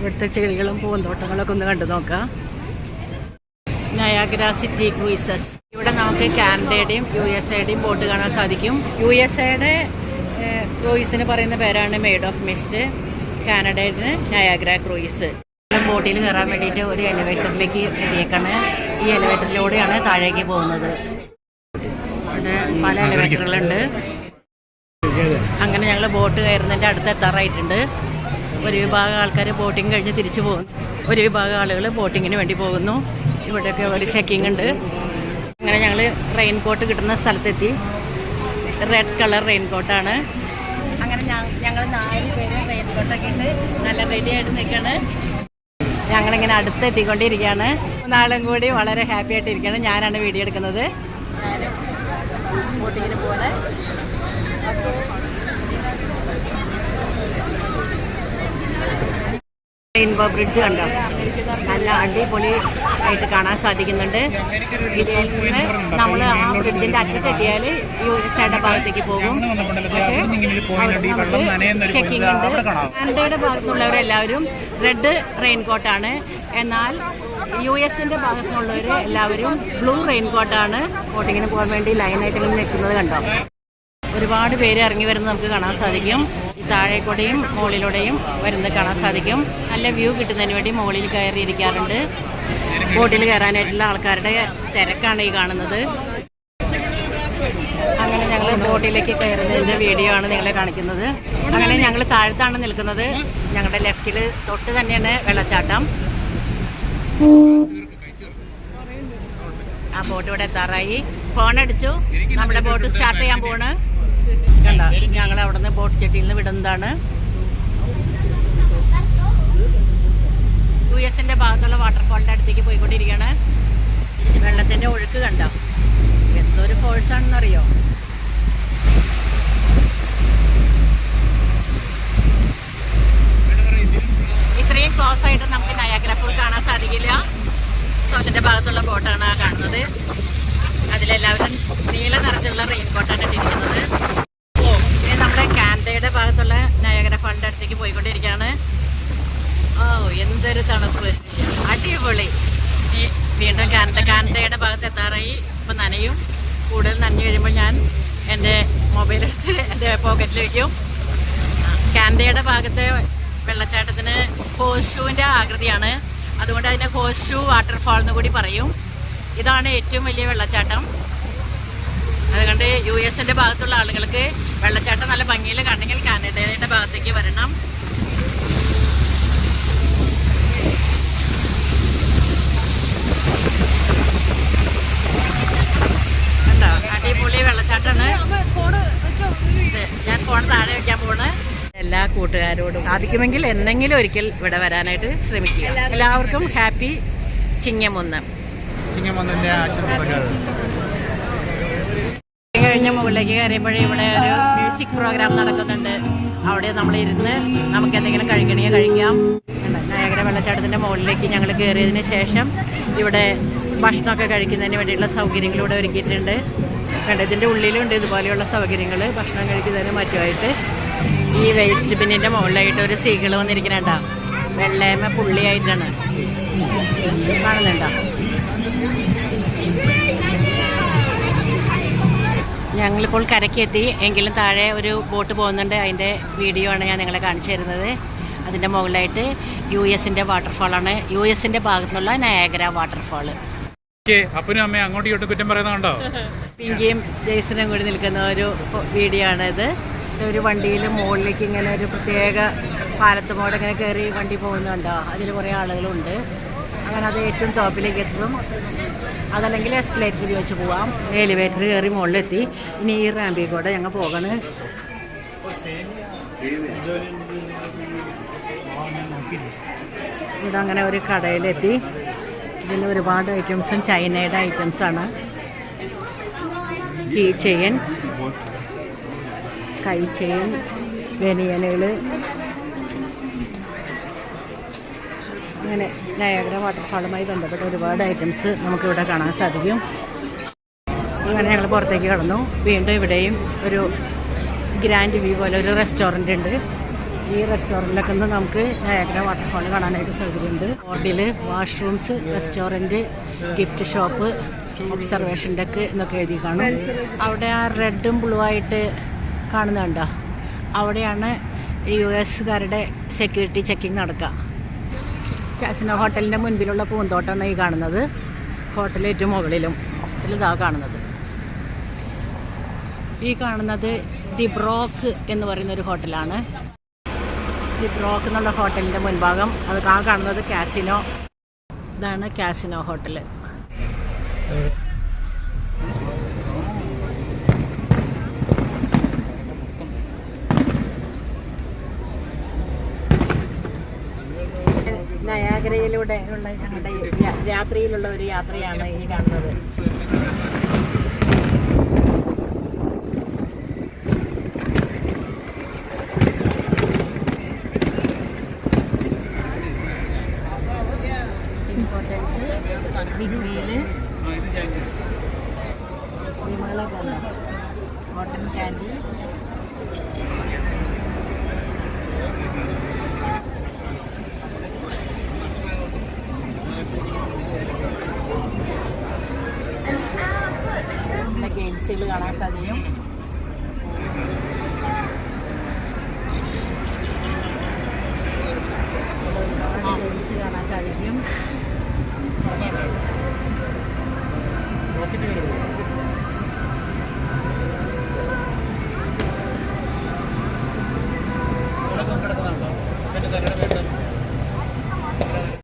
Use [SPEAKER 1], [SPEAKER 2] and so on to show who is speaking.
[SPEAKER 1] ഇവിടുത്തെ ചെടികളും പൂന്തോട്ടങ്ങളൊക്കെ ഒന്ന് കണ്ടു നോക്കാം. നയാഗ്ര സിറ്റി ക്രൂയിസസ് ഇവിടെ നമുക്ക് കാനഡയുടെയും യു എസ് എയുടെയും ബോട്ട് കാണാൻ സാധിക്കും. യു എസ് എയുടെ ക്രൂയിസിന് പറയുന്ന പേരാണ് മെയ്ഡ് ഓഫ് മിസ്റ്റ് കാനഡയുടെ നയാഗ്ര ക്രൂയിസ് ബോട്ടിൽ കയറാൻ വേണ്ടിയിട്ട് ഒരു എലിവേറ്ററിലേക്ക് എത്തിയേക്കാണ്. ഈ എലിവേറ്ററിലൂടെയാണ് താഴേക്ക് പോകുന്നത്. ഇവിടെ പല എലിവേറ്ററുകളുണ്ട് അങ്ങനെ ഞങ്ങൾ ബോട്ട് കയറുന്നതിന്റെ അടുത്ത് എത്താറായിട്ടുണ്ട്. ഒരു വിഭാഗം ആൾക്കാർ ബോട്ടിങ് കഴിഞ്ഞ് തിരിച്ചു പോകും. ഒരു വിഭാഗം ആളുകൾ ബോട്ടിങ്ങിന് വേണ്ടി പോകുന്നു. ഇവിടെയൊക്കെ ഒരു ചെക്കിംഗ് ഉണ്ട്. അങ്ങനെ ഞങ്ങൾ റെയിൻ കോട്ട് കിട്ടുന്ന സ്ഥലത്തെത്തി. റെഡ് കളർ റെയിൻ കോട്ടാണ് അങ്ങനെ ഞങ്ങൾ നാല് പേര് റെയിൻ കോട്ടൊക്കെ ഇട്ട് നല്ല റെഡി ആയിട്ട് നിൽക്കുകയാണ് ഞങ്ങളിങ്ങനെ അടുത്ത് എത്തിക്കൊണ്ടിരിക്കുകയാണ് നാളും കൂടി വളരെ ഹാപ്പി ആയിട്ട് ഇരിക്കുകയാണ് ഞാനാണ് വീഡിയോ എടുക്കുന്നത്. ബോട്ടിങ്ങിന് പോലെ റെയിൻബോ ബ്രിഡ്ജ് കണ്ടോ? നല്ല അടിപൊളി ആയിട്ട് കാണാൻ സാധിക്കുന്നുണ്ട്. ഇതിൽ നിന്ന് നമ്മൾ ആ ബ്രിഡ്ജിന്റെ അറ്റത്തെത്തിയാൽ എയുടെ ഭാഗത്തേക്ക് പോകും. പക്ഷേ ചെക്കിംഗ് ഉണ്ട്. കാനഡയുടെ ഭാഗത്തുള്ളവരെല്ലാവരും റെഡ് റെയിൻകോട്ടാണ് എന്നാൽ യു എസിന്റെ ഭാഗത്തുനിന്നുള്ളവർ എല്ലാവരും ബ്ലൂ റെയിൻകോട്ടാണ് ബോട്ടിങ്ങിന് പോകാൻ വേണ്ടി ലൈനായിട്ട് നിൽക്കുന്നത് കണ്ടോ? ഒരുപാട് പേര് ഇറങ്ങി വരുന്നത് നമുക്ക് കാണാൻ സാധിക്കും. താഴേക്കൂടെയും മുകളിലൂടെയും വരുന്നത് കാണാൻ സാധിക്കും. നല്ല വ്യൂ കിട്ടുന്നതിന് വേണ്ടി മുകളിൽ കയറി ഇരിക്കാറുണ്ട് ബോട്ടിൽ കയറാനായിട്ടുള്ള ആൾക്കാരുടെ തിരക്കാണ് ഈ കാണുന്നത്. അങ്ങനെ ഞങ്ങൾ ബോട്ടിലേക്ക് കയറുന്നതിന്റെ വീഡിയോ ആണ് നിങ്ങളെ കാണിക്കുന്നത്. അങ്ങനെ ഞങ്ങൾ താഴത്താണ് നിൽക്കുന്നത്. ഞങ്ങളുടെ ലെഫ്റ്റിൽ തൊട്ട് തന്നെയാണ് വെള്ളച്ചാട്ടം. ആ ബോട്ട് ഇവിടെ എത്താറായി. ഫോൺ അടിച്ചു. നമ്മുടെ ബോട്ട് സ്റ്റാർട്ട് ചെയ്യാൻ പോണ് കണ്ട ഞങ്ങൾ അവിടെ നിന്ന് ബോട്ട് ചെട്ടിയിൽ നിന്ന് വിടുന്നതാണ്. യു എസിന്റെ ഭാഗത്തുള്ള വാട്ടർഫാളിന്റെ അടുത്തേക്ക് പോയിക്കൊണ്ടിരിക്കുകയാണ്. വെള്ളത്തിന്റെ ഒഴുക്ക് കണ്ടോ? എന്തൊരു ഫോഴ്സ് ആണെന്നറിയോ? ഇത്രയും ക്ലോസ് ആയിട്ട് നമുക്ക് നയാഗ്രഫുൾ കാണാൻ സാധിക്കില്ല. സോസിന്റെ ഭാഗത്തുള്ള ബോട്ടാണ് കാണുന്നത്. അതിലെല്ലാവരും നീല നിറച്ചുള്ള റെയിൻ കോട്ടാണ് ഇട്ടിരിക്കുന്നത്. കാനഡയുടെ ഭാഗത്തുള്ള നയഗര ഫാളിന്റെ അടുത്തേക്ക് പോയിക്കൊണ്ടിരിക്കുകയാണ്. ഓ എന്തൊരു തണുപ്പ്. അടിപൊളി. വീണ്ടും കാനഡ കാനഡയുടെ ഭാഗത്ത് എത്താറായി. ഇപ്പം നനയും. കൂടുതൽ നനഞ്ഞു കഴിയുമ്പോൾ ഞാൻ എന്റെ മൊബൈൽ എടുത്ത് എന്റെ പോക്കറ്റിൽ വയ്ക്കും കാനഡയുടെ ഭാഗത്തെ വെള്ളച്ചാട്ടത്തിന് ഹോഷുവിന്റെ ആകൃതിയാണ്. അതുകൊണ്ട് അതിനെ ഹോഷു വാട്ടർഫാൾ എന്ന് കൂടി പറയും. ഇതാണ് ഏറ്റവും വലിയ വെള്ളച്ചാട്ടം. അതുകൊണ്ട് യു എസിന്റെ ഭാഗത്തുള്ള ആളുകൾക്ക് വെള്ളച്ചാട്ടം നല്ല ഭംഗിയിൽ കണ്ടെങ്കിൽ കാനഡയുടെ ഭാഗത്തേക്ക് വരണം. കണ്ടോ? അടിപൊളി വെള്ളച്ചാട്ടമാണ്. ഞാൻ ഫോൺ താഴെ വെക്കാൻ പോണ് എല്ലാ കൂട്ടുകാരോടും സാധിക്കുമെങ്കിൽ എന്തെങ്കിലും ഒരിക്കൽ ഇവിടെ വരാനായിട്ട് ശ്രമിക്കുക. എല്ലാവർക്കും ഹാപ്പി ചിങ്ങമൊന്ന്
[SPEAKER 2] ചിങ്ങമൊന്നിന്റെ ആശംസകൾ.
[SPEAKER 1] കഴിഞ്ഞ് മുകളിലേക്ക് കയറിയപ്പോഴേ ഇവിടെ ഒരു മ്യൂസിക് പ്രോഗ്രാം നടക്കുന്നുണ്ട്. അവിടെ നമ്മൾ ഇരുന്ന് നമുക്ക് എന്തെങ്കിലും കഴിക്കണമെങ്കിൽ കഴിക്കാം. നയാഗ്ര വെള്ളച്ചാട്ടത്തിന്റെ മുകളിലേക്ക് ഞങ്ങൾ കയറിയതിന് ശേഷം ഇവിടെ ഭക്ഷണമൊക്കെ കഴിക്കുന്നതിന് വേണ്ടിയുള്ള സൗകര്യങ്ങൾ ഇവിടെ ഒരുക്കിയിട്ടുണ്ട്. കണ്ട ഇതിന്റെ ഉള്ളിലുണ്ട് ഇതുപോലെയുള്ള സൗകര്യങ്ങൾ ഭക്ഷണം കഴിക്കുന്നതിന് മറ്റുമായിട്ട് ഈ വേസ്റ്റ് ബിന്നിന്റെ മുകളിലായിട്ട് ഒരു സീകൾ വന്നിരിക്കുന്നുണ്ടോ വെള്ളയമ പുള്ളിയായിട്ടാണ്. കാണുന്നുണ്ടോ? ഞങ്ങളിപ്പോൾ കരക്കെത്തി എങ്കിലും താഴെ ഒരു ബോട്ട് പോകുന്നുണ്ട്. അതിന്റെ വീഡിയോ ആണ് ഞാൻ നിങ്ങളെ കാണിച്ചു തരുന്നത്. അതിന്റെ മുകളിലായിട്ട് യു എസിന്റെ വാട്ടർഫാളാണ് യു എസിന്റെ ഭാഗത്തുനിന്നുള്ള നയാഗ്ര വാട്ടർഫാൾ
[SPEAKER 2] അപ്പനും അമ്മയും അങ്ങോട്ടും ഇങ്ങോട്ടും കുറ്റം പറയുന്നുണ്ടോ
[SPEAKER 1] പിങ്കിയും ജെയ്സനും കൂടി നിൽക്കുന്ന ഒരു വീഡിയോ ആണ് ഇത്. ഒരു വണ്ടിയിൽ മുകളിലേക്ക് ഇങ്ങനെ ഒരു പ്രത്യേക പാലത്തുമോടെ ഇങ്ങനെ കയറി വണ്ടി പോകുന്നുണ്ടോ? അതിൽ കുറേ ആളുകളുണ്ട്. അങ്ങനെ അത് ഏറ്റവും ടോപ്പിലേക്ക് എത്തും അതല്ലെങ്കിൽ എസ്കലേറ്റർ ഉപയോഗിച്ച് പോവാം. എലിവേറ്റർ കയറി മുകളിലെത്തി. ഇനി ഈ റാമ്പിൽ കൂടെ ഞങ്ങൾ പോകണ്. ഇതങ്ങനെ ഒരു കടയിലെത്തി. ഇതിൽ ഒരുപാട് ഐറ്റംസും ചൈനയുടെ ഐറ്റംസാണ് കീ ചെയിൻ കൈ ചെയിൻ ബനിയനുകൾ അങ്ങനെ നയാഗ്ര വാട്ടർഫാളുമായി ബന്ധപ്പെട്ട ഒരുപാട് ഐറ്റംസ് നമുക്കിവിടെ കാണാൻ സാധിക്കും. അങ്ങനെ ഞങ്ങൾ പുറത്തേക്ക് കടന്നു. വീണ്ടും ഇവിടെയും ഒരു ഗ്രാൻഡ് വ്യൂ പോലെ ഒരു റെസ്റ്റോറന്റ് ഉണ്ട്. ഈ റെസ്റ്റോറന്റിലൊക്കെ നിന്ന് നമുക്ക് നയാഗ്ര വാട്ടർഫാൾ കാണാനായിട്ട് സൗകര്യമുണ്ട്. Hotel washrooms restaurant gift shop observation deck എന്നൊക്കെ എഴുതി കാണും. അവിടെ ആ റെഡും ബ്ലൂ ആയിട്ട് കാണുന്നുണ്ടോ അവിടെയാണ് യു എസ്സുകാരുടെ സെക്യൂരിറ്റി ചെക്കിംഗ് നടക്കുക കാസിനോ ഹോട്ടലിന്റെ മുൻപിലുള്ള പൂന്തോട്ടമാണ് ഈ കാണുന്നത്. ഹോട്ടൽ ഏറ്റവും മുകളിലും ഇതാ കാണുന്നത്. ഈ കാണുന്നത് ദി ബ്രോക്ക് എന്ന് പറയുന്ന ഒരു ഹോട്ടലാണ്. ദി ബ്രോക്ക് എന്നുള്ള ഹോട്ടലിന്റെ മുൻഭാഗം അത് കാണുന്നത് കാസിനോ ഇതാണ് കാസിനോ ഹോട്ടൽ നയാഗ്രയിലൂടെ ഉള്ള ഞങ്ങളുടെ രാത്രിയിലുള്ള ഒരു യാത്രയാണ് ഈ കാണുന്നത്. കോട്ടൺ ക്യാൻഡി നല്ല ഗെയിംസുകൾ കാണാൻ സാധിക്കും ഇവിടെ ഒരുപാട് ഗെയിംസ് കാണാൻ സാധിക്കും